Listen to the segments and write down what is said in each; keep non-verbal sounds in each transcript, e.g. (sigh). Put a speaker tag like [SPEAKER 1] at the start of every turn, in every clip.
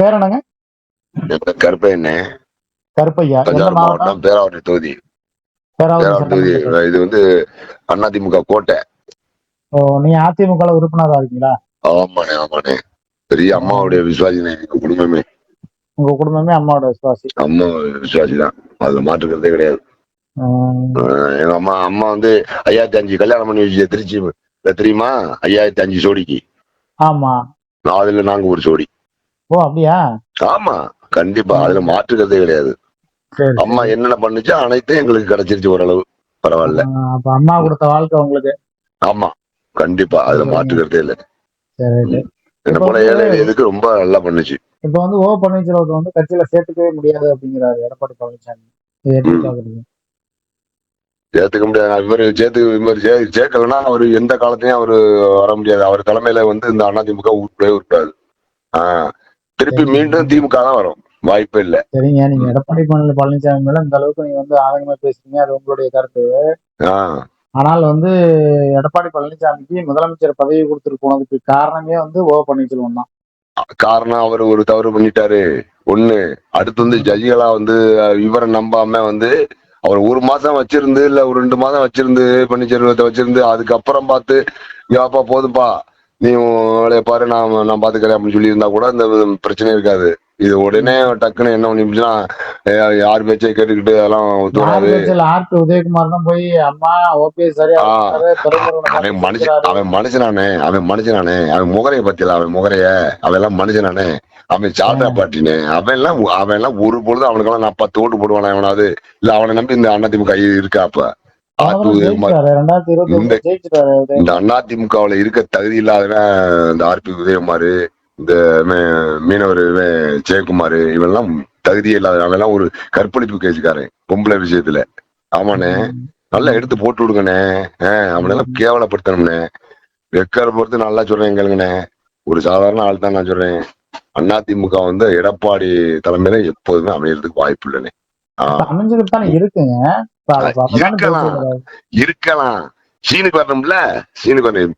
[SPEAKER 1] பேர் என்னங்க?
[SPEAKER 2] கருப்பையண்ணே
[SPEAKER 1] கருப்பையா? மாவட்டம்?
[SPEAKER 2] பேராவட்டி தொகுதி. பேராவட்டி தொகுதி. இது வந்து அதிமுக கோட்டை.
[SPEAKER 1] ஓ நீங்க அதிமுக உறுப்பினரா இருக்கீங்களா?
[SPEAKER 2] ஆமாண்ணே ஆமாண்ணே. பெரிய அம்மாவுடைய விசுவாசினே எங்க குடும்பமே.
[SPEAKER 1] உங்க குடும்பமே அம்மாவோட விசுவாசி.
[SPEAKER 2] அம்மா விசுவாசி தான். அதுல மாற்றுக்கிறதே கிடையாது. எங்க அம்மா அம்மா வந்து ஐயாயிரத்தி அஞ்சு கல்யாணம் பண்ணி வச்சு திருச்சி தெரியுமா? ஐயாயிரத்தி அஞ்சு ஜோடிக்கு.
[SPEAKER 1] ஆமா.
[SPEAKER 2] அதுல நாங்க ஒரு ஜோடி.
[SPEAKER 1] ஓ அப்படியா?
[SPEAKER 2] ஆமா கண்டிப்பா. அதுல மாற்றுக்கிறதே கிடையாது. அம்மா என்னென்ன பண்ணுச்சோ அனைத்தும் எங்களுக்கு கிடைச்சிருச்சு ஓரளவு. பரவாயில்ல.
[SPEAKER 1] அப்ப அம்மா கொடுத்த வாழ்க்கை உங்களுக்கு?
[SPEAKER 2] ஆமா கண்டிப்பா. அதுல மாற்றுக்கிறதே இல்லை. என்ன போல ஏழை ரொம்ப நல்லா பண்ணுச்சு.
[SPEAKER 1] இப்ப வந்து ஓ பன்னீர்செல்வத்தை வந்து கட்சியில சேர்த்துக்கவே முடியாது அப்படிங்கிறாரு எடப்பாடி பழனிசாமி.
[SPEAKER 2] சேர்த்துக்க முடியாது. இவரு சேர்த்து இவர் சேர்க்கலன்னா அவரு எந்த காலத்தையும் அவரு வர முடியாது. அவர் தலைமையில வந்து இந்த அதிமுக உருப்படவே உருப்படாது ஆஹ் திருப்பி மீண்டும் திமுக தான் வரும். வாய்ப்பே இல்ல.
[SPEAKER 1] சரிங்க. நீங்க எடப்பாடி பழனி- பழனிசாமி மேல இந்த அளவுக்கு நீங்க வந்து ஆதங்கமா பேசுறீங்க. அது உங்களுடைய கருத்து. ஆனால் வந்து எடப்பாடி பழனிசாமிக்கு முதலமைச்சர் பதவி கொடுத்துட்டு போனதுக்கு காரணமே வந்து ஓ பன்னீர்செல்வம் தான்.
[SPEAKER 2] காரணம் அவர் ஒரு தவறு பண்ணிட்டாரு. ஒண்ணு அடுத்து வந்து ஜட்ஜிகளா வந்து இவரை நம்பாம வந்து அவர் ஒரு மாசம் வச்சிருந்து இல்ல ஒரு ரெண்டு மாதம் வச்சிருந்து பன்னீர்செல்வத்தை வச்சிருந்து அதுக்கப்புறம் பார்த்து யாப்பா போதும்பா நீ வேலையை பாரு நான் நான் பாத்துக்கிறேன் அப்படின்னு சொல்லி இருந்தா கூட இந்த பிரச்சனை இருக்காது. இது உடனே டக்குன்னு என்ன பண்ணிச்சுன்னா யார் பேச்சை கேட்டுக்கிட்டு அதெல்லாம் ஒத்து வராது.
[SPEAKER 1] ஆர்பி உதயகுமார் தான் போய் அம்மா ஓபிஎஸ் சரியா
[SPEAKER 2] அவன் மனுஷன். அவன் மனுஷனானே அவன் மனுஷனானே அவன் முகரைய பத்தில அவன் முகரைய? அவன் எல்லாம் மனுஷனானே அவன் சாதா பாட்டினே அவன் எல்லாம் அவன் எல்லாம் ஒரு பொழுது அவனுக்கெல்லாம் நான் பத்து ஓட்டு போடுவானா எவனாவது? இல்ல அவனை நம்பி இந்த அதிமுக இருக்கா அப்ப? இந்த- அதிமுகவுல இருக்க தகுதி இல்லாதவன் இந்த ஆர்பி உதயகுமார் இந்த மீனவர் ஜெயக்குமார் இவெல்லாம் தகுதியே இல்லாத அவன் எல்லாம் ஒரு கற்பழிப்பு கேஸுக்காரன் பொம்பளை விஷயத்துல. ஆமாண்ணே. நல்லா எடுத்து போட்டு விடுங்கண்ணே. ஆஹ் அவனெல்லாம் கேவலப்படுத்தணும்ண்ணே. வெக்கரை பொறுத்து நல்லா சொல்றேன் கேளுங்கண்ணே. ஒரு சாதாரண ஆள் தான் நான் சொல்றேன். அதிமுக வந்து எடப்பாடி தலைமையில எப்போதுமே அமையறதுக்கு வாய்ப்பு இல்லைண்ணே.
[SPEAKER 1] அமைஞ்சுக்கிட்டு தானே இருக்குங்க.
[SPEAKER 2] இருக்கலாம். இருக்கலாம். சீனுக்கு வரணும்ல? சீனுக்கு வரணும்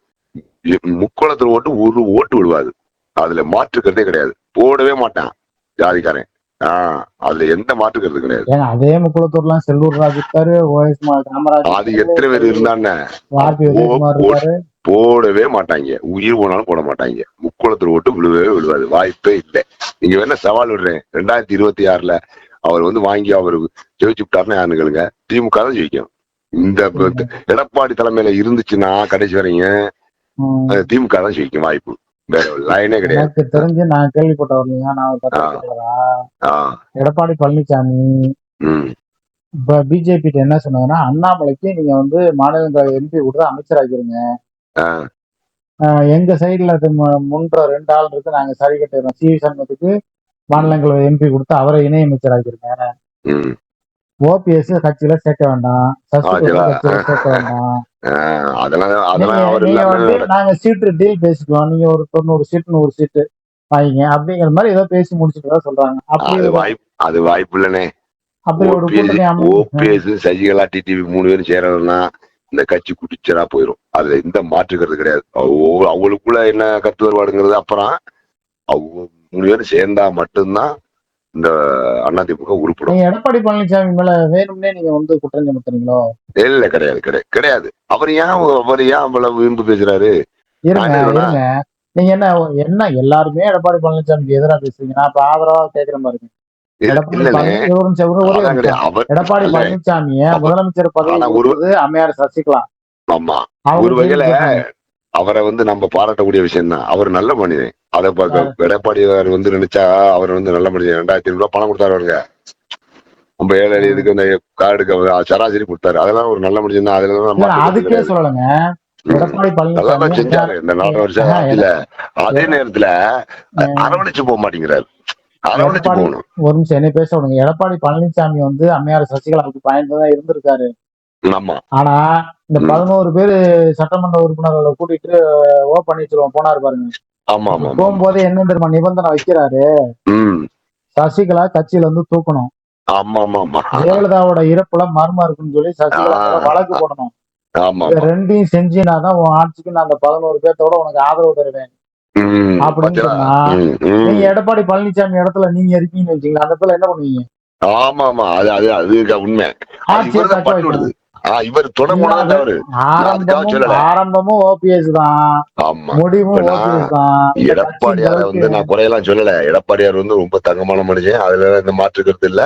[SPEAKER 2] முக்கோணத்துல ஓட்டு ஒரு ஓட்டு விடுவாது அதுல மாற்றுக்கிறதே கிடையாது. போடவே மாட்டான் ஜாதிக்காரன். ஆஹ் அதுல எந்த மாற்றுக்கிறது கிடையாது.
[SPEAKER 1] அதே முக்குளத்தூர்லாம் செல்லூர் ராஜ் இருக்காரு ஓஎஸ் காமராஜ்
[SPEAKER 2] அது எத்தனை பேர் இருந்தான்னு போடவே மாட்டாங்க. உயிர் போனாலும் போட மாட்டாங்க. முக்குளத்துல ஓட்டு விழுவே விழுவாது. வாய்ப்பே இல்லை. நீங்க வேணா சவால் விடுறேன். ரெண்டாயிரத்தி இருபத்தி ஆறுல அவர் வந்து வாங்கி அவர் ஜெயிச்சு விட்டாருன்னா யாருன்னு கேளுங்க. திமுக தான் ஜெயிக்கும் இந்த எடப்பாடி தலைமையில இருந்துச்சுன்னா கடைசி வரைங்க திமுக தான் ஜெயிக்கும் வாய்ப்பு. வேற லைனே கிடையாது.
[SPEAKER 1] எனக்கு தெரிஞ்சு நான் கேள்விப்பட்ட வரலைங்க நான் எடப்பாடி பழனிசாமி இப்ப பிஜேபி என்ன சொன்னாங்கன்னா அண்ணாமலைக்கு நீங்க வந்து மாநிலங்களவை எம்பி கொடுத்து அமைச்சராக்கிருங்க. எங்க சைடுல முன்ற ரெண்டு ஆள் இருக்கு. நாங்க சரி கட்டிடுறோம். சி சண்முகத்துக்கு மாநிலங்களவை எம்பி கொடுத்து அவரை இணையமைச்சராக்கிருங்க
[SPEAKER 2] உம்
[SPEAKER 1] ஓபிஎஸ் கட்சியில சேர்க்க வேண்டாம். சேர்க்க வேண்டாம். நீங்க- சீட்டு டீல் பேசிக்குவோம். நீங்க ஒரு தொண்ணூறு சீட் நூறு சீட்டு வாங்கிங்க. அப்படிங்கிற மாதிரி ஏதோ பேசி முடிச்சுட்டு சொல்றாங்க. அப்படி
[SPEAKER 2] அது வாய்ப்பு அது வாய்ப்பு இல்லைண்ணே.
[SPEAKER 1] அப்படி ஒரு
[SPEAKER 2] ஓபிஎஸ் சசிகலா டிடிவி மூணு பேரும் சேரணும்னா இந்த கட்சி குடிச்சரா போயிடும் அதுல எந்த மாற்றுக்கிறது கிடையாது. அவ- அவங்களுக்குள்ள என்ன கருத்து வேறுபாடுங்கிறது அப்புறம் அவங்க மூணு பேரும் சேர்ந்தா மட்டும்தான் இந்த அதிமுக உருப்படும்.
[SPEAKER 1] எடப்பாடி பழனிசாமி மேல வேணும்னே நீங்க வந்து குற்றம் சுமத்துறீங்களோ?
[SPEAKER 2] இல்ல கிடையாது கிடையாது கிடையாது. அவர் ஏன் அவர் ஏன் அவ்வளவு வீம்பு பேசுறாரு?
[SPEAKER 1] நீங்க என்ன என்ன எல்லாருமே எடப்பாடி பழனிசாமிக்கு எதிரா பேசுறீங்க நான் இப்ப ஆதரவா கேக்குற மாதிரி. எடப்பாடி. பழனிசாமிய முதலமைச்சர் பதவி அம்மையார் சசிகலா
[SPEAKER 2] ஒரு வகையில அவரை வந்து நம்ம பாராட்டக்கூடிய விஷயம் தான் அவர் நல்ல மனிதன். அதை எடப்பாடி வந்து நினைச்சா அவர் வந்து நல்ல மனிதன். ரெண்டாயிரத்தி ஐநூறு பணம் கொடுத்தாரு அவருங்க நம்ம ஏழை இதுக்கு அந்த கார்டுக்கு சராசரி கொடுத்தாரு. அதெல்லாம் ஒரு நல்ல மனிதன் தான். அதுல தான்
[SPEAKER 1] இல்ல,
[SPEAKER 2] நம்ம மாற்று
[SPEAKER 1] அதுக்கே
[SPEAKER 2] கிடையாது.
[SPEAKER 1] சொல்லலைங்க.
[SPEAKER 2] ம்.
[SPEAKER 1] எடப்பாடி
[SPEAKER 2] நல்லா தான்
[SPEAKER 1] பழனிசாமி
[SPEAKER 2] செஞ்சாரு. இந்த நாலு வருஷம்
[SPEAKER 1] ஆஹா,
[SPEAKER 2] ஆட்சியில அதே நேரத்துல அரவணைச்சு போக மாட்டேங்கிறாரு. அரவணைச்சு போகணும்.
[SPEAKER 1] ஒரு நிமிஷம் என்ன பேச விடுங்க. எடப்பாடி பழனிசாமி வந்து அம்மையார் சசிகலாவுக்கு பயந்து தான் இருந்திருக்காரு ஆனா இந்த. பதினோரு பேரு சட்டமன்ற உறுப்பினர்களை கூட்டிட்டு ஓ பன்னீர்செல்வம் போனாரு பாருங்க.
[SPEAKER 2] ஆமா ஆமா ஆமா.
[SPEAKER 1] போகும்போதே என்ன தெரியுமா நிபந்தனை வைக்கிறாரு. சசிகலா கட்சியில இருந்து தூக்கணும்.
[SPEAKER 2] ஆமா ஆமா ஆமா.
[SPEAKER 1] ஜெயலலிதாவோட இறப்புல மர்மம் இருக்குன்னு சொல்லி சசிகலா. வழக்கு போடணும். ரெண்டையும் செஞ்சினாதான் உன் ஆட்சிக்கு நான் அந்த பதினோரு பேர்த்தோட உனக்கு ஆதரவு தருவேன். அப்படின்னு? சொன்னா. நீங்க எடப்பாடி பழனிசாமி இடத்துல நீங்க இருக்கீங்கன்னு வச்சுங்களேன் அந்த இடத்துல என்ன பண்ணுவீங்க?
[SPEAKER 2] ஆமா ஆமா. அது அது அதுக்கா உண்மை இவர் தவறு அதுக்காக
[SPEAKER 1] ஆரம்பமும் ஓபிஎஸ் தான்.
[SPEAKER 2] ஆமா.
[SPEAKER 1] முடிவும்
[SPEAKER 2] எடப்பாடியார வந்து நான் குறையெல்லாம் சொல்லல. எடப்பாடியார் வந்து ரொம்ப தங்கமான மனுஷன் அதுல இந்த மாற்று கருத்து இல்ல.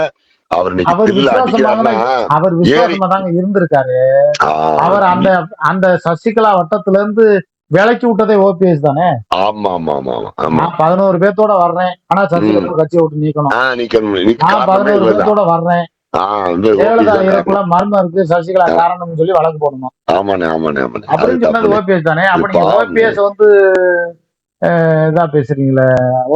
[SPEAKER 2] அவர்
[SPEAKER 1] அவர்
[SPEAKER 2] தில்ல
[SPEAKER 1] விசுவாசமான
[SPEAKER 2] அடிக்கிறாருன்னா
[SPEAKER 1] அவர் விசுவாசமா தாங்க இருந்திருக்காரு. அவர் அந்த அந்த சசிகலா வட்டத்துல இருந்து விலக்கி விட்டதே ஓபிஎஸ் தானே?
[SPEAKER 2] ஆமா ஆமா. ஆமா ஆமா
[SPEAKER 1] பதினோரு பேர்த்தோட வர்றேன். ஆனா சசிகலா கட்சியை விட்டு நீக்கணும். நான் பதினோரு பேர்த்தோட வர்றேன். மர்மம் இருக்கு. சசிகலா காரணம்னு சொல்லி வழக்கு போடணும்
[SPEAKER 2] ஆமாண்ணே ஆமாண்ணே ஆமாண்ணே.
[SPEAKER 1] அப்படின்னு சொன்னது. ஓபிஎஸ் தானே. அப்ப நீங்க
[SPEAKER 2] பாவம்.
[SPEAKER 1] ஓபிஎஸ் வந்து இதா பேசுறீங்களே?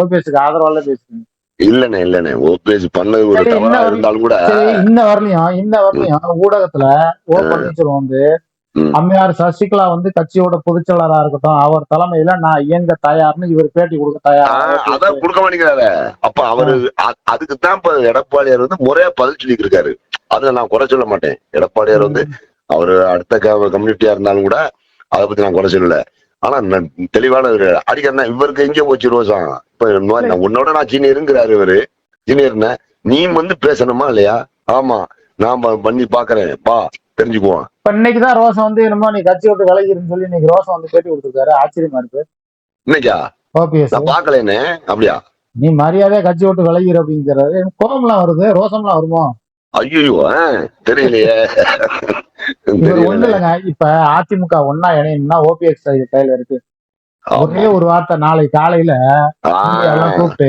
[SPEAKER 1] ஓபிஎஸ்க்கு ஆதரவால பேசுறீங்க.
[SPEAKER 2] இல்லண்ணே இல்லண்ணே. ஓபிஎஸ் பண்ணது ஒரு தவறா இருந்தாலும் கூட
[SPEAKER 1] இன்ன வரலையும் இன்ன வரலையும் ஊடகத்துல ஓ பன்னீர்செல்வம் வந்து. அம்மையார் சசிகலா வந்து கட்சியோட பொதுச்செயலாளரா இருக்கட்டும் அவர் தலைமையில நான் இயங்க தயார்னு இவர் பேட்டி கொடுக்க தயார்
[SPEAKER 2] அதான் கொடுக்க மாட்டேங்கிறாரு அப்ப அவரு அ- அதுக்கு தான் இப்ப எடப்பாடியார் வந்து முறையா பதில் சொல்லிட்டு இருக்காரு அதை நான் குறை சொல்ல மாட்டேன். எடப்பாடியார் வந்து அவரு அடுத்த கம்யூனிட்டியா இருந்தாலும் கூட அதை பத்தி நான் குறை சொல்லல. ஆனா தெளிவான ஒரு அடிக்கிறேன் இவருக்கு எங்கே போச்சு ரோசம் இப்ப உன்னோட நான் சீனியருங்கிறாரு இவரு. சீனியர்னா நீ வந்து பேசணுமா இல்லையா? ஆமா. நான் பண்ணி பாக்குறேன். பா. தெரிஞ்சுக்குவோம்.
[SPEAKER 1] இப்ப இன்னைக்குதான் ரோசம் வந்து என்னமோ நீ கட்சி விட்டு விலகிருன்னு சொல்லி இன்னைக்கு ரோசம் வந்து பேட்டி கொடுத்திருக்காரு. ஆச்சரியமா இருக்கு.
[SPEAKER 2] இன்னைக்கா?
[SPEAKER 1] ஓபிஎஸ்
[SPEAKER 2] நான் பாக்கலேனே அப்படியா?
[SPEAKER 1] நீ மரியாதையா கட்சி விட்டு விலகிரு அப்படிங்கிறாரு. கோபம்லாம் வருது. ரோசம்லாம் வருமோ?
[SPEAKER 2] ஐயோ தெரியலையே.
[SPEAKER 1] ஒண்ணு இல்லைங்க இப்ப அதிமுக ஒன்னா இணையணும்னா ஓபிஎஸ் கையில இருக்கு. ஒரே ஒரு வார்த்தை நாளை காலையில எல்லாம் கூப்பிட்டு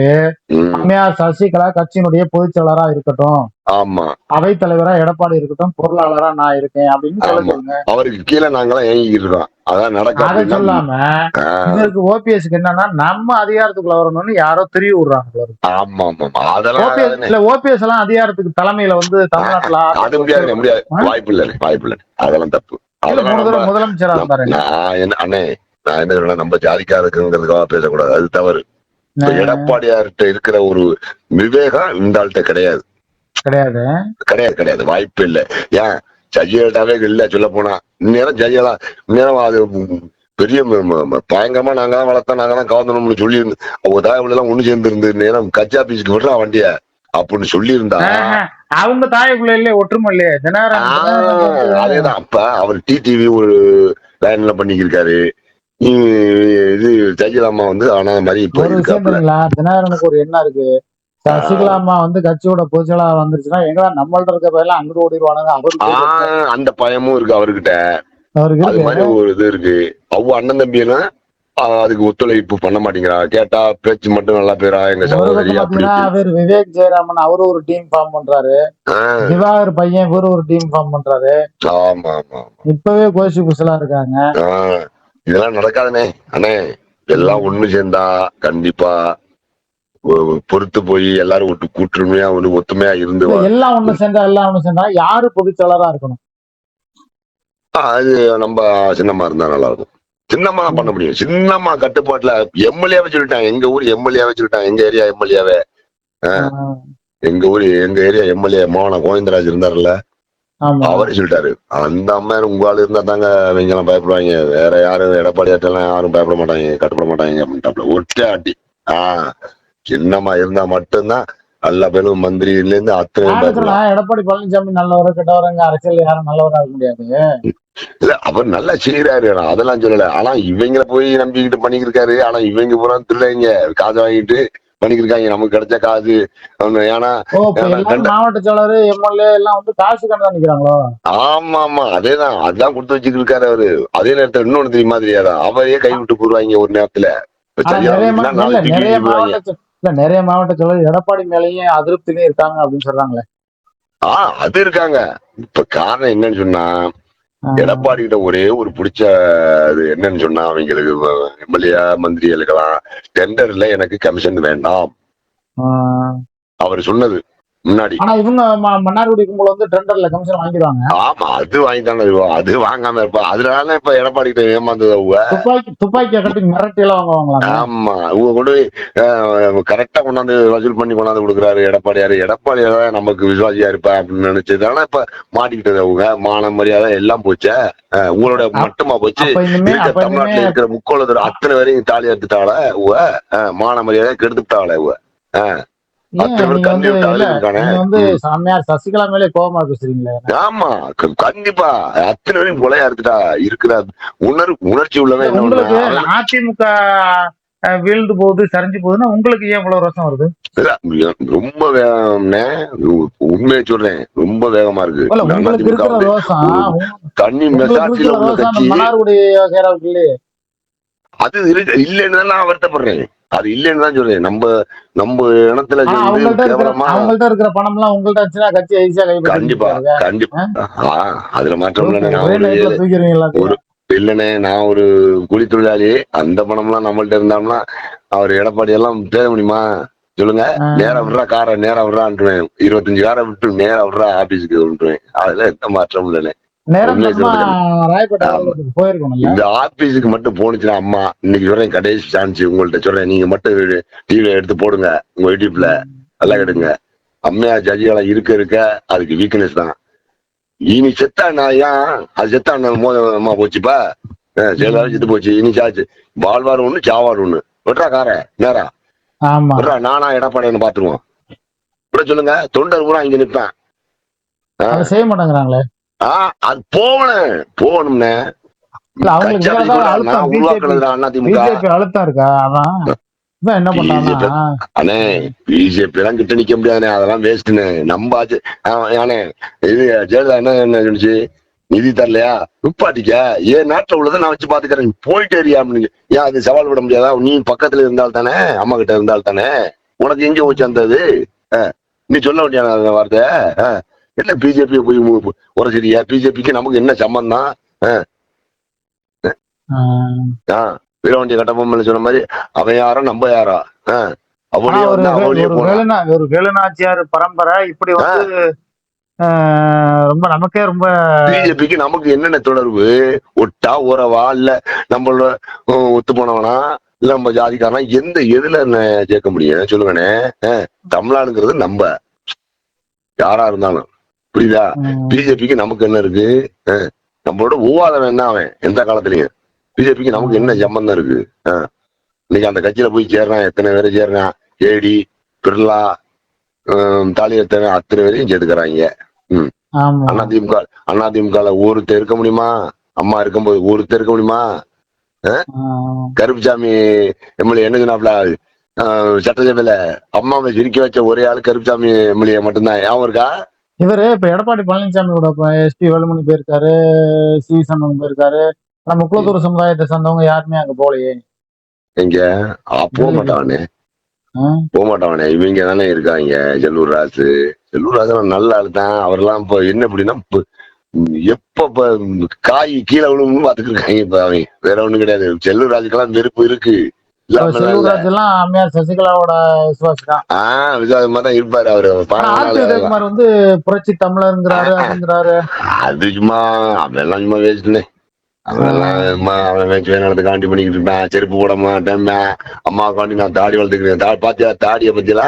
[SPEAKER 1] அம்மையார் சசிகலா கட்சியினுடைய பொதுச் செயலரா இருக்கட்டும்
[SPEAKER 2] ஆமா.
[SPEAKER 1] அவைத் தலைவரா எடப்பாடி இருக்கட்டும் பொருளாளரா நான் இருக்கேன் அப்படின்னு. சொல்லுங்க
[SPEAKER 2] அவருக்கு கீழே நாங்களாம் ஏங்கிட்டு இருக்கோம். அதான் நடக்க
[SPEAKER 1] அதை சொல்லாம இதற்கு ஓபிஎஸ்க்கு என்னன்னா நம்ம அதிகாரத்துக்குள்ள வரணும்னு யாரோ தெரிய விடுறாங்க.
[SPEAKER 2] ஆமா ஆமா. அதெல்லாம்
[SPEAKER 1] ஓபிஎஸ். இல்ல ஓபிஎஸ் எல்லாம் அதிகாரத்துக்கு தலைமையில வந்து தமிழ்நாட்டுல
[SPEAKER 2] அது முடியாது? வாய்ப்பு இல்லை வாய்ப்பு இல்லை அதெல்லாம் தப்பு
[SPEAKER 1] முதலமைச்சரா இருந்தாரு.
[SPEAKER 2] அண்ணே நான் என்ன சொல்றேன் நம்ம ஜாதிக்கா இருக்குங்கிறதுக்காக பேசக்கூடாது. அது தவறு. எடப்பாடியார்கிட்ட இருக்கிற ஒரு விவேகம் இந்த ஆள்கிட்ட கிடையாது.
[SPEAKER 1] கிடையாது.
[SPEAKER 2] கிடையாது கிடையாது. வாய்ப்பு இல்லை. ஏன்? ஜட்ஜியல்டாவே இல்ல சொல்ல போனா. இந்நேரம் ஜட்ஜியலா இந்நேரம் அது பெரிய பயங்கரமா நாங்க தான் வளர்த்தோம் நாங்க தான் கவர்ந்தோம்னு சொல்லி அவங்க தாயவுல எல்லாம் ஒண்ணு சேர்ந்து இருந்து நேரம் கட்சி ஆபீஸ்க்கு விடுறா வண்டிய அப்படின்னு சொல்லி இருந்தா.
[SPEAKER 1] அவங்க தாயக்குள்ள இல்லையே ஒற்றுமை இல்லையே.
[SPEAKER 2] அதேதான். அப்ப அவர் டிடிவி ஒரு லைன்ல பண்ணிக்கிருக்காரு. இது ஜெயலலிதா வந்து ஆனா மாதிரி இப்ப
[SPEAKER 1] தெரியுங்களா? தினகரனுக்கு ஒரு எண்ணம் இருக்கு. சசிகலா அம்மா வந்து கட்சியோட பொதுச்செயலாளர் வந்துருச்சுன்னா எங்கடா நம்மள்ட்ட இருக்க பையெல்லாம் அங்கிட்டு ஓடிடுவானுங்க. அவருக்கு
[SPEAKER 2] அந்த பயமும் இருக்கு அவர்கிட்ட. அது மாதிரி ஒரு இது இருக்கு. அவங்க அண்ணன் தம்பி எல்லாம் அதுக்கு ஒத்துழைப்பு பண்ண மாட்டேங்கிறா. கேட்டா பேச்சு மட்டும் நல்லா பேரா எங்க சகோதரி
[SPEAKER 1] அவர் விவேக் ஜெயராமன் அவரு ஒரு டீம் ஃபார்ம் பண்றாரு. திவாகர் பையன் இவரு ஒரு டீம் ஃபார்ம் பண்றாரு.
[SPEAKER 2] ஆமா ஆமா
[SPEAKER 1] இப்பவே கோஷி குசலா இருக்காங்க.
[SPEAKER 2] இதெல்லாம் நடக்காதுனே. அண்ணே எல்லாம் ஒண்ணு சேர்ந்தா கண்டிப்பா பொறுத்து போய் எல்லாரும் ஒட்டு கூட்டுமையா ஒண்ணு ஒத்துமையா இருந்து
[SPEAKER 1] எல்லாம் ஒண்ணு சேர்ந்தா எல்லாம் ஒண்ணு சேர்ந்தா யாரு பொதுச்செயலரா இருக்கணும்?
[SPEAKER 2] அது நம்ம சின்னம்மா இருந்தா நல்லா இருக்கும் சின்னம்மா பண்ண முடியும். சின்னம்மா கட்டுப்பாட்டுல எம்எல்ஏவை சொல்லிட்டாங்க எங்க ஊர் எம்எல்ஏவை சொல்லிட்டாங்க எங்க ஏரியா எம்எல்ஏவை. எங்க ஊர் எங்க ஏரியா எம்எல்ஏ மோகன கோவிந்தராஜ் இருந்தாருல்ல.
[SPEAKER 1] ஆமா
[SPEAKER 2] அவரே சொல்லிட்டாரு. அந்த அம்மா உங்க ஆளு இருந்தா தாங்க இவங்க எல்லாம் பயப்படுவாங்க. வேற யாரும் எடப்பாடியாட்டெல்லாம் யாரும் பயப்பட மாட்டாங்க கட்டுப்பட மாட்டாங்க அப்படின்ட்டாப்ல. ஒட்டே ஆட்டி ஆஹ் சின்னம்மா இருந்தா மட்டும்தான் எல்லா பேரும் மந்திரில இருந்து அத்தனை
[SPEAKER 1] எடப்பாடி பழனிசாமி நல்லவரோ கெட்டவரங்க அரசியல் யாரும் நல்லவரா இருக்க முடியாது.
[SPEAKER 2] இல்ல அவர் நல்லா செய்யறாரு அதெல்லாம் சொல்லல. ஆனா இவங்கள போய் நம்பிக்கிட்டு பண்ணிக்கிட்டு இருக்காரு. ஆனா இவங்க பூரா திருடைங்க காசு வாங்கிட்டு பண்ணிக்கிட்டு இருக்காங்க நமக்கு கிடைச்ச காசு. ஏன்னா
[SPEAKER 1] ஓ இப்ப
[SPEAKER 2] ஏன்னா
[SPEAKER 1] எல்லாரும்
[SPEAKER 2] கண்ட-
[SPEAKER 1] மாவட்ட செயலர் எம்எல்ஏ எல்லாம் வந்து காசு கண்டு நிக்கிறாங்களோ?
[SPEAKER 2] ஆமா ஆமா அதேதான். அதான் கொடுத்து வச்சுக்கிட்டு இருக்காரு அவரு. அதே நேரத்துல இன்னொன்னு தெரியுமா தெரியாதா? அவரையே கை விட்டு போடுவாங்க ஒரு நேரத்துல.
[SPEAKER 1] நிறைய மாவட்ட செயலர் எடப்பாடி மேலேயும் அதிருப்திலையும் இருக்காங்க அப்படின்னு சொல்றாங்களே.
[SPEAKER 2] ஆஹ் அது இருக்காங்க. இப்ப காரணம் என்னன்னு சொன்னா எடப்பாடி கிட்ட ஒரே ஒரு பிடிச்ச இது என்னன்னு சொன்னா அவங்களுக்கு எம்எல்ஏ மந்திரிகளுக்கெல்லாம் டெண்டர்ல எனக்கு கமிஷன் வேண்டாம். அவர் சொன்னது. முன்னாடி.
[SPEAKER 1] ஆனா இவங்க மன்னார்குடி கும்பல் வந்து டெண்டர்ல கமிஷன் வாங்கிடுவாங்க.
[SPEAKER 2] ஆமா அது வாங்கி தானே தருவோம் அது வாங்காம இருப்பா. அதனால இப்ப எடப்பாடி கிட்ட ஏமாந்தது அவங்க?
[SPEAKER 1] துப்பாக்கி துப்பாக்கியை கட்டி மிரட்டி எல்லாம் வாங்குவாங்களா
[SPEAKER 2] ஆமா. இவங்க கொண்டு கரெக்டா கொண்டாந்து வசூல் பண்ணி கொண்டாந்து கொடுக்குறாரு எடப்பாடியாரு எடப்பாடியார் நமக்கு விசுவாசியா இருப்பா அப்படின்னு நினைச்சதுனால இப்ப மாட்டிக்கிட்டது அவங்க. மான மரியாதை எல்லாம் போச்சே? உங்களோட மட்டுமா போச்சு? தமிழ்நாட்டுல இருக்கிற முக்கோளத்தோட அத்தனை பேரையும் தாலி எடுத்துட்டாள மான மரியாதை கெடுத்துட்டாள
[SPEAKER 1] சாமியார் சசிகலா மேலே கோபமா பேசுறீங்களே?
[SPEAKER 2] ஆமா கண்டிப்பா. அத்தனை பேரையும் கொலையா எடுத்துட்டா இருக்கிற உணர்வு உணர்ச்சி உள்ளவன் என்ன
[SPEAKER 1] உங்களுக்கு? அதிமுக வீழ்ந்து போகுது சரிஞ்சு போகுதுன்னா உங்களுக்கு ஏன் இவ்வளவு ரோசம் வருது?
[SPEAKER 2] ரொம்ப வேகம்னே உண்மையை சொல்றேன். ரொம்ப வேகமா இருக்கு. தண்ணி மெசாட்சியில உள்ள கட்சி. அது இல்லைன்னு தான் நான் வருத்தப்படுறேன். அது இல்லைன்னு தான் சொல்றேன். நம்ம நம்ம இனத்துல
[SPEAKER 1] அவங்கள்ட்ட இருக்கிற பணம் எல்லாம் உங்கள்ட்ட இருந்துச்சுன்னா கட்சி ஈஸியா
[SPEAKER 2] கண்டிப்பா கண்டிப்பா. அதுல மாற்றம் இல்லைண்ணே நான்
[SPEAKER 1] ஒரே
[SPEAKER 2] இல்லைண்ணே நான் ஒரு கூலி தொழிலாளி அந்த பணம்லாம் நம்மள்ட்ட இருந்தாம்னா அவர் எடப்பாடி எல்லாம் தேட முடியுமா? சொல்லுங்க. நேரா விடுறா காரை நேரா விடுறான்ட்டுவேன் இருபத்தஞ்சு காரை விட்டு நேரா விடுறா ஆபீஸுக்கு விட்டுருவேன் அதுல எந்த மாற்றம் இல்லைண்ணே. இந்த ஆபீஸுக்கு மட்டும் போனுச்சுன்னா அம்மா இன்னைக்கு சொல்றேன் கடைசி சான்ஸ் உங்கள்ட்ட சொல்றேன். நீங்க மட்டும் டிவில எடுத்து போடுங்க. உங்க யூடியூப்ல நல்லா எடுங்க. அம்மையா ஜட்ஜிகளா இருக்க இருக்க அதுக்கு வீக்னஸ் தான். இனி செத்தா ஏன்? அது செத்தா மோதமா போச்சுப்பா? செயலாளர் செத்து போச்சு. இனி சாச்சு. வாழ்வார் ஒண்ணு சாவார் ஒண்ணு. விட்றா கார. நேரா. விட்றா நானா எடப்பாடின்னு பாத்துருவோம் விட சொல்லுங்க. தொண்டர் பூரா இங்க நிப்பேன்.
[SPEAKER 1] செய்ய மாட்டேங்கிறாங்களே.
[SPEAKER 2] அது போகணும். போகணும்னே.
[SPEAKER 1] பிஜேபி
[SPEAKER 2] எல்லாம் கிட்ட நிக்க முடியாதுண்ணே. அதெல்லாம் வேஸ்ட்ண்ணே நம்ம ஆச்சு அண்ணே இது ஜெயலலிதா என்ன சொல்லுச்சு நிதி தரலையா? நிப்பாட்டிக்க ஏன் நாட்டுல உள்ளதை நான் வச்சு பாத்துக்கிறேன். போயிட்டே இருக்கியா அப்படின்னு. ஏன் அது சவால் விட முடியாதா? நீ பக்கத்துல இருந்தால் தானே அம்மா கிட்ட இருந்தால் தானே உனக்கு எங்க இது? ஆ, நீ சொல்ல அந்த வார்த்தை? என்ன பிஜேபி போய் உரைச்சிரியா பிஜேபிக்கு நமக்கு என்ன சம்பந்தம்? ஆ? வீரவண்டி கட்டபொம்மன் சொன்ன மாதிரி அவன் யாரோ நம்ம யாரோ?
[SPEAKER 1] ஒரு
[SPEAKER 2] வந்து அவனையே
[SPEAKER 1] ஒரு
[SPEAKER 2] போனா.
[SPEAKER 1] வேலுநா ஒரு வேலுநாச்சியார் பரம்பரை இப்படி வந்து ஆஹ், ரொம்ப நமக்கே ரொம்ப
[SPEAKER 2] பிஜேபிக்கு நமக்கு என்னென்ன தொடர்பு? ஒட்டா உறவா இல்ல நம்மளோட ஒத்து போனவனா? இல்ல நம்ம ஜாதிக்காரனா? எந்த எதுல என்ன சேர்க்க முடியும்? அஹ், தமிழ்நாடுங்கிறது நம்ம. யாரா இருந்தாலும். புரியுதா?
[SPEAKER 1] ம்,
[SPEAKER 2] பிஜேபிக்கு நமக்கு என்ன இருக்கு? நம்மளோட விவாதம் என்ன அவன்? எந்த காலத்துலயும். பிஜேபிக்கு நமக்கு என்ன சம்பந்தம் இருக்கு? இன்னைக்கு அந்த கட்சியில போய் சேர்றான் எத்தனை பேரை சேர்றான் ஏடி பிர்லா ஹம், தாலி எத்தனை அத்தனை பேரையும் சேர்த்துக்கிறாங்க.
[SPEAKER 1] ஆமா.
[SPEAKER 2] அதிமுக அதிமுக ஒருத்தர் இருக்க முடியுமா? அம்மா இருக்கும்போது ஒருத்தர் இருக்க முடியுமா? கருப்புசாமி எம்எல்ஏ என்ன சொன்னாப்ல ஆஹ், சட்டசபையில அம்மாவை சிரிக்க வச்ச ஒரே ஆளு கருப்புசாமி எம்எல்ஏ மட்டும்தான். ஞாபகம் இருக்கா?
[SPEAKER 1] இவரு இப்ப எடப்பாடி பழனிசாமி கூட எஸ்பி வேலுமணி போயிருக்காரு சி சண்முகம் போயிருக்காரு. ஆனா முக்குளத்தூர் சமுதாயத்தை சேர்ந்தவங்க யாருமே அங்க போகலையே.
[SPEAKER 2] இங்க ஆ, போக மாட்டானே? போக மாட்டானே. இவங்க தானே இருக்காங்க செல்லூர் ராசு. செல்லூர் ராசு நல்ல ஆளு தான். அவரெல்லாம் இப்ப என்ன அப்படின்னா எப்ப காய் கீழே விழுவுன்னு பாத்துட்டு இருக்காங்க இப்ப அவன். வேற ஒண்ணும் கிடையாது. செல்லூர் ராஜுக்கெல்லாம் வெறுப்பு இருக்கு. இல்லாம இல்ல.
[SPEAKER 1] செல்வராஜ் எல்லாம் அம்மையார் சசிகலாவோட விசுவாசி தான்
[SPEAKER 2] ஆஹ் மாதிரி தான் இருப்பாரு அவரு.
[SPEAKER 1] வந்து புரட்சி தமிழருங்கிறாரு அதுங்கிறாரு
[SPEAKER 2] அது சும்மா அவெல்லாம் சும்மா வேஸ்ட்னே காண்டி பண்ணிக்கிட்டு இருப்பேன். செருப்பு போட மாட்டேன் அம்மா காண்டி நான் தாடி வளர்த்துக்கிறேன். தா பாத்தியா தாடிய பத்தியா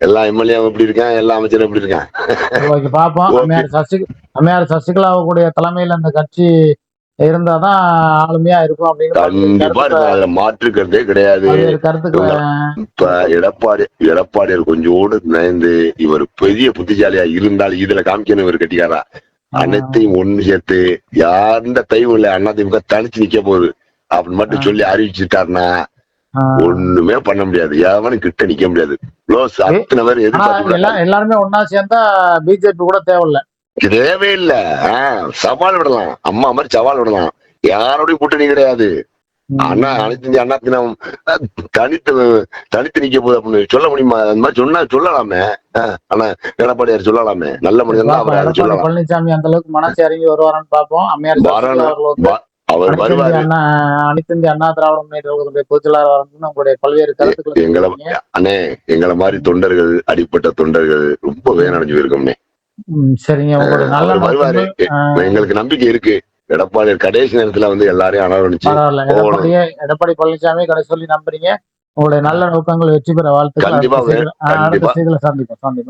[SPEAKER 2] எல்லா எம்எல்ஏ எப்படி இருக்கேன்? எல்லா அமைச்சரும் எப்படி இருக்கேன்?
[SPEAKER 1] பாப்போம். (laughs) அம்மையார் சசி அம்மையார் சசிகலாவுடைய தலைமையில அந்த கட்சி இருந்தாதான் ஆளுமையா இருக்கும்
[SPEAKER 2] அதுல மாற்றுக்கிறதே கிடையாது.
[SPEAKER 1] பல்வேறு கருத்துக்களை
[SPEAKER 2] இப்ப எடப்பாடி எடப்பாடியார் கொஞ்சோடு நயந்து இவர் பெரிய புத்திசாலியா இருந்தால் இதுல காமிக்கணும் இவர் கட்டிக்காரா? அனைத்தையும் ஒண்ணு சேர்த்து யாருந்த தைவும் இல்ல அதிமுக தனிச்சு நிக்க போகுது. அப்படின்னு மட்டும் சொல்லி அறிவிச்சுட்டாருன்னா ஒண்ணுமே பண்ண முடியாது. எவனும் கிட்ட நிக்க முடியாது.
[SPEAKER 1] எல்லாருமே ஒன்னா சேர்ந்தா பிஜேபி கூட தேவையில்ல.
[SPEAKER 2] தேவையே இல்ல ஆஹ், சவால் விடலாம். அம்மா மாதிரி சவால் விடலாம். யாரோடய கூட்டணி கிடையாது. அண்ணா அனைத்து அண்ணா தினம் தனித்து தனித்து நிக்க போகுது அப்படின்னு சொல்ல முடியுமா? அந்த மாதிரி சொன்னா சொல்லலாமே. ஆனா எடப்பாடியார் சொல்லலாமே. நல்ல மனிதன் அவர் சொல்லலாம்.
[SPEAKER 1] பழனிசாமி அந்த அளவுக்கு மனசு இறங்கி வருவாரான்னு பாப்போம் அம்மையார்
[SPEAKER 2] அவர் வருவாரு.
[SPEAKER 1] அனைத்து இந்திய அண்ணா திராவிட முன்னேற்ற கழகத்துடைய பொதுச்செயலாளர் வரணும்னு உங்களுடைய பல்வேறு கருத்துக்களை
[SPEAKER 2] எங்களை. அண்ணே எங்களை மாதிரி தொண்டர்கள் அடிப்பட்ட தொண்டர்கள் ரொம்ப வேதனடைஞ்சு போயிருக்கோம்னே
[SPEAKER 1] ம், சரிங்க. உங்களுடைய நல்ல
[SPEAKER 2] வருவாரு. எங்களுக்கு நம்பிக்கை இருக்கு. எடப்பாடி கடைசி நேரத்துல வந்து எல்லாரையும்.
[SPEAKER 1] எடப்பாடியே எடப்பாடி பழனிசாமி கடை சொல்லி நம்புறீங்க. உங்களுடைய நல்ல நோக்கங்கள் வெற்றி பெற வாழ்த்துக்கள்.
[SPEAKER 2] கண்டிப்பா
[SPEAKER 1] சந்திப்போம். சந்திப்போம்.